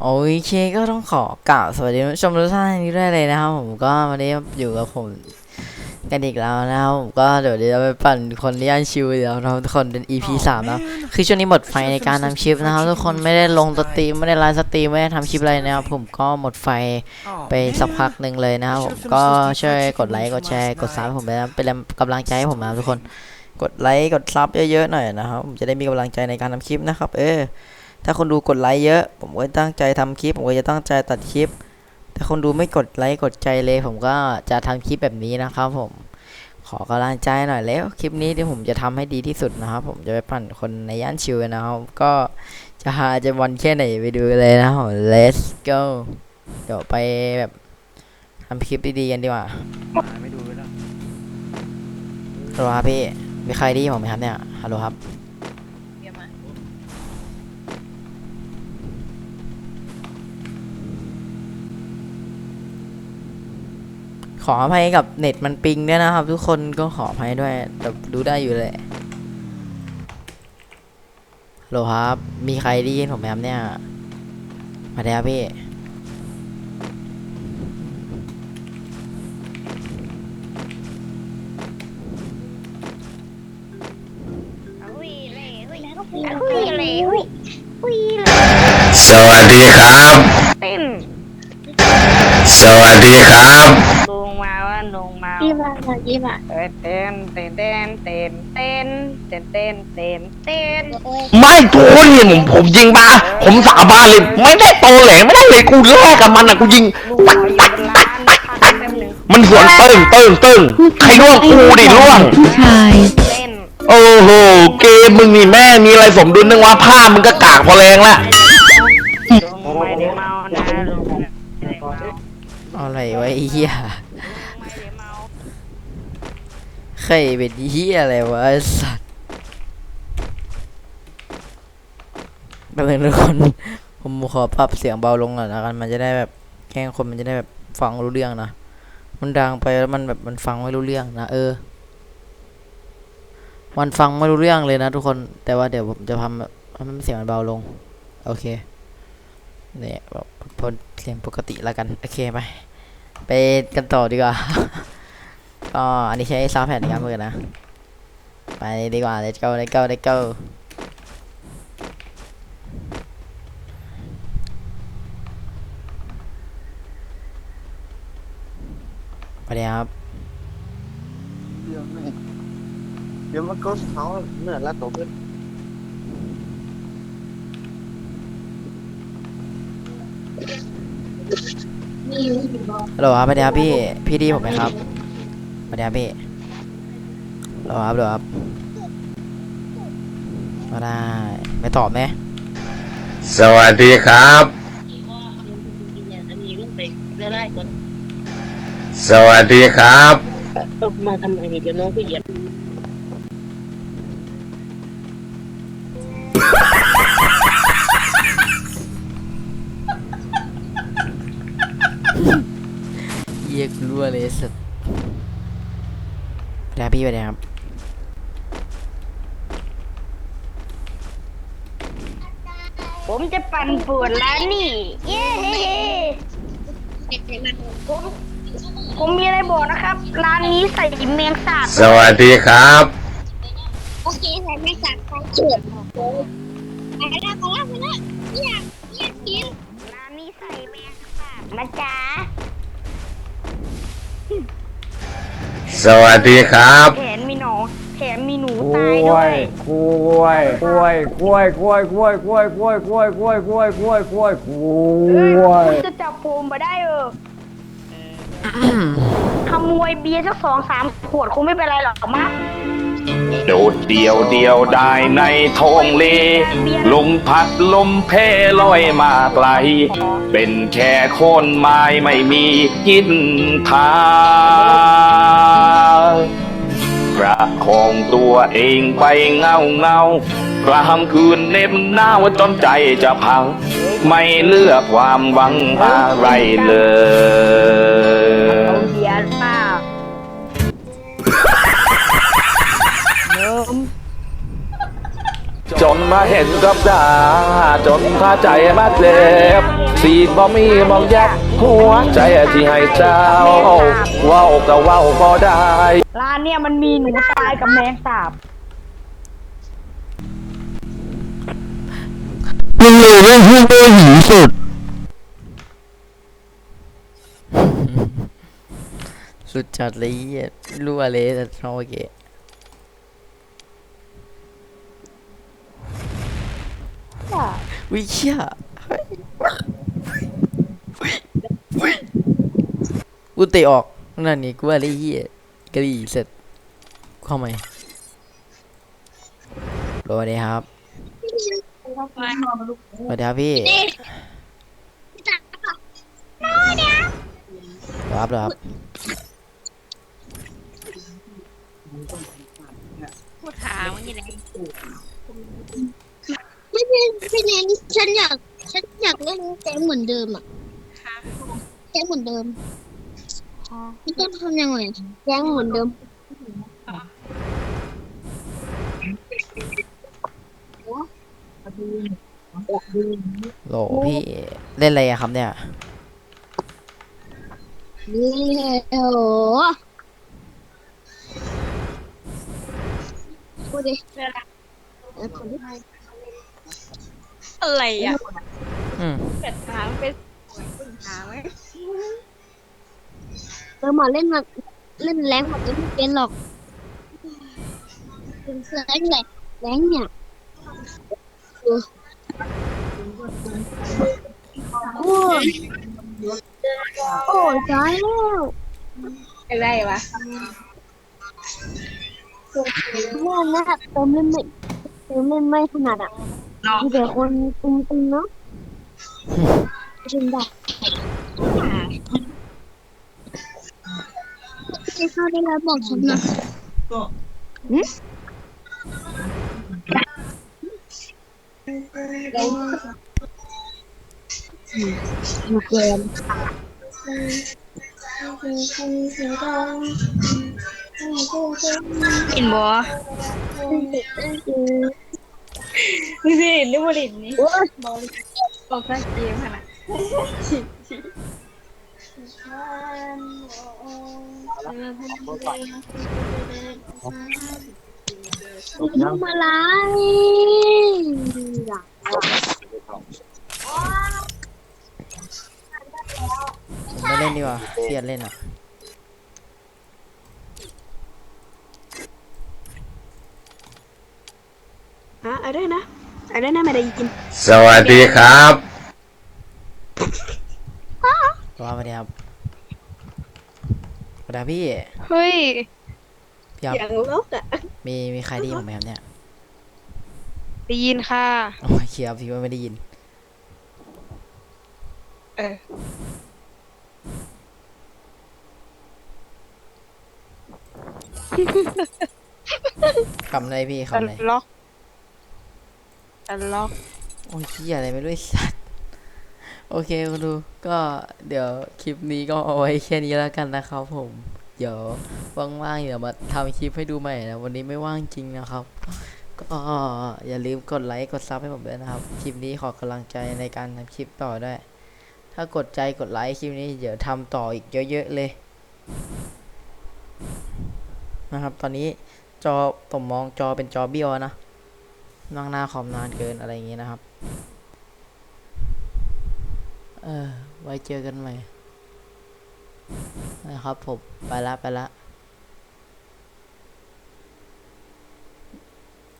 โอเคก็ต้องขอกล่าวสวัสดีผู้ชมทุกท่านนี้ด้วยเลยนะครับผมก็วันนี้อยู่กับผมกันอีกแล้วนะครับผมก็เดี๋ยวเราไปปั่นคนเลี้ยนชิวเดี๋ยวเราทุกคนเป็น EP สามแล้วคือช่วงนี้หมดไฟในการทำคลิปนะครับทุกคนไม่ได้ลงสตรีมไม่ได้ไลฟ์สตรีมไม่ได้ทำคลิปอะไรนะครับผมก็หมดไฟไปสักพักหนึ่งเลยนะครับผมก็ช่วยกดไลค์กดแชร์กดซับให้ผมไปนะเป็นกำลังใจให้ผมนะทุกคน กดไลค์กดซับเยอะๆหน่อยนะครับผมจะได้มีกำลังใจในการทำคลิปนะครับ เออ ถ้าคนดูกดไลค์เยอะ ผมก็ตั้งใจทำคลิป ผมก็จะตั้งใจตัดคลิป ถ้าคนดูไม่กดไลค์กดใจเลย ผมก็จะทำคลิปแบบนี้นะครับ ผม ขอกำลังใจหน่อยแล้วคลิปนี้ที่ผมจะทำให้ดีที่สุดนะครับ ผมจะไปปั่นคนในย่านชิวนะครับ ก็จะหาจะวันแค่ไหนไปดูเลยนะครับ let's go เดี๋ยวไปแบบทำคลิปดีๆกันดีกว่าไม่ดูแล้วฮัลโหลครับพี่มีใครได้ยินผมไหมครับเนี่ยฮัลโหลครับ ขออภัยกับเน็ตมันปิงด้วยนะครับ ทุกคนก็ขออภัยด้วยแต่ดูได้อยู่เลยฮัลโหลครับ มีใครได้ยินผมไหมครับเนี่ย มาแล้วพี่หุยเลยหุยหุยเลยหุยหุยเลยสวัสดีครับเต้นสวัสดีครับ ยี่มาค่ะยี่มาเอ้ยเต้นเต้นเต้นเต้นเต้นเต้นเต้นเต้นเต้นไม่ทุกคนเห็นผมผมยิงปะผมสาบานเลยไม่ได้โตแหลไม่ได้เลยกูแลกกับมันอะกูยิงลูกเราอยู่บนร้านพักแป๊บหนึงมันสวนเติ้งเติ้งเติ้งใครล่วงกูดิล่วง ผู้ชาย เต้นโอ้โหเกมมึงนี่แม่มีอะไรสมดุลนึงว่าผ้ามึงก็กากพอแรงละลงไม่ได้เมานะลงอะไรวะไอ้เหี้ยไม่ได้เมา ใครเป็นเหี้ยอะไรวะไอสัตว์แป๊บนึงทุกคน ผมขอปรับเสียงเบาลงหน่อยนะกันมันจะได้แบบแกล้งคนมันจะได้แบบฟังรู้เรื่องนะ มันดังไปแล้วมันแบบมันฟังไม่รู้เรื่องนะเออ มันฟังไม่รู้เรื่องเลยนะทุกคน แต่ว่าเดี๋ยวผมจะทำให้มันเสียงมันเบาลง โอเค เนี่ยแบบพอเสียงปกติแล้วกัน โอเคไป ไปกันต่อดีกว่า ก็อันนี้ใช้ซาวด์แพดในการเปิดนะ ไปดีกว่า let's go let's go let's go ไปเลยครับเดี๋ยวแม่เดี๋ยวมันก็เขาเหนื่อยแล้วตัวเพื่อนฮัลโหลครับไปเลยครับพี่ พี่ดีผมไหมครับ ไปเลยครับพี่ฮัลโหลครับฮัลโหลครับมาได้ ไม่ตอบไหมสวัสดีครับ สวัสดีครับ มาทำไมเดี๋ยวน้องก็เหยียบเยียกลัวเลยสุดไปเลยครับ พี่ไปเลยครับ ผมจะปั่นป่วนร้านนี่ เย้ผมผมมีอะไรบอกนะครับ ร้านนี้ใส่เมียงสาบสวัสดีครับ โอเคใส่ไม่สักการจุดไปแล้วไปแล้วไปแล้วอยากอยากกินร้านนี้ใส่เมียงสาบนะจ๊ะ สวัสดีครับ แถมมีหนูแถมมีหนูกตายล้ด้ววยย กล้วยกล้วยกล้วยกล้วยกล้วยกล้วยกล้วยกล้วยกล้วยกล้วยกล้วยกล้วยกล้เอ้ยวยคุณจะจับผมมาได้เออขโมยเบียร์สักสองสามขวดคงไม่เป็นไรหรอกมั้งโดดเดียวเดียวได้ในท้องเล ลมพัดลมเพลอยมาไกล เป็นแค่โคนไม้ไม่มียินทา ประคองตัวเองไปเงาเงากลางคืนเหน็บหนาวจนใจจะพัง ไม่เหลือความหวังอะไรเลยเอาเบียร์เปล่าเริ่มจนมาเห็นกับตาจนพาใจมาเจ็บ สีดบ่มีมองแยกหัวใจที่ให้เจ้าเว้าก็เว้าบ่ได้ ร้านเนี่ยมันมีหนูตายกับแมงสาบมึงเลยเรื่องที่โง่หีสุด สุดจัดเลยเหี้ยรั่วเลยแต่โอเควิเชี่ยเฮ้ย กูเตะออกนั่นนี่กูว่าเลยเหี้ยกระดี่เสร็จเข้าไหมสวัสดีครับสวัสดีครับพี่จับครับครับพูดถามว่าอย่างไรไม่เป็นพี่เน้นฉันอยาก ฉันอยากเล่นแก๊งเหมือนเดิมอะแก๊งเหมือนเดิม มันต้องทำยังไงแก๊งเหมือนเดิมโหลพี่เล่นอะไรอะครับเนี่ยนี่โอ้โหพูดดิเออคนที่อะไรอะอืมเป็ดถามเป็นคุณถามไหม เออหมาเล่นมาเล่นแรงหมดจะไม่เป็นหรอกเป็นแรงแหละแรงเนี่ยเออโอ้ยโอ้ยตายแล้วอะไรวะแม่นะเติมเล่นไม่เติมเล่นไม่ถนัดอะมีแต่คนตึงๆเนาะจริงได้ จะเข้าได้แล้วบอกฉันนะมาเกมเห็นบ่นี่สิลิบลินนี่โอ้ยบอกสักเกมขนาด ทำอะไรไม่เล่นดีกว่าเสียดเล่นอะฮะอะไรนะอะไรนะไม่ได้ยิน สวัสดีครับ ว่ามาดีครับสวัสดีครับพี่เฮ้ยพี่ครับอย่างลกอะมีมีใครได้ยินผมไหมครับเนี่ยได้ยินค่ะโอ้ยเคียบพี่ว่าไม่ได้ยิน เออคำอะไรพี่ตัคำอะไรล็อกตัล็อกโอ้ยเคียอะไรไม่รู้ไอ้สัตว์ โอเคคุณดูก็เดี๋ยวคลิปนี้ก็เอาไว้แค่นี้แล้วกันนะครับผม เดี๋ยวว่างๆเดี๋ยวมาทำคลิปให้ดูใหม่นะวันนี้ไม่ว่างจริงนะครับ ก็อย่าลืมกดไลค์กดซับให้ผมด้วยนะครับ คลิปนี้ขอกำลังใจในการทำคลิปต่อด้วย ถ้ากดใจกดไลค์คลิปนี้เดี๋ยวทำต่ออีกเยอะๆเลยนะครับ ตอนนี้จอผมมองจอเป็นจอเบี้ยวนะนั่งหน้าคอมนานเกินอะไรอย่างงี้นะครับ เออ ไว้เจอกันใหม่นะครับผม ไปละ ไปละ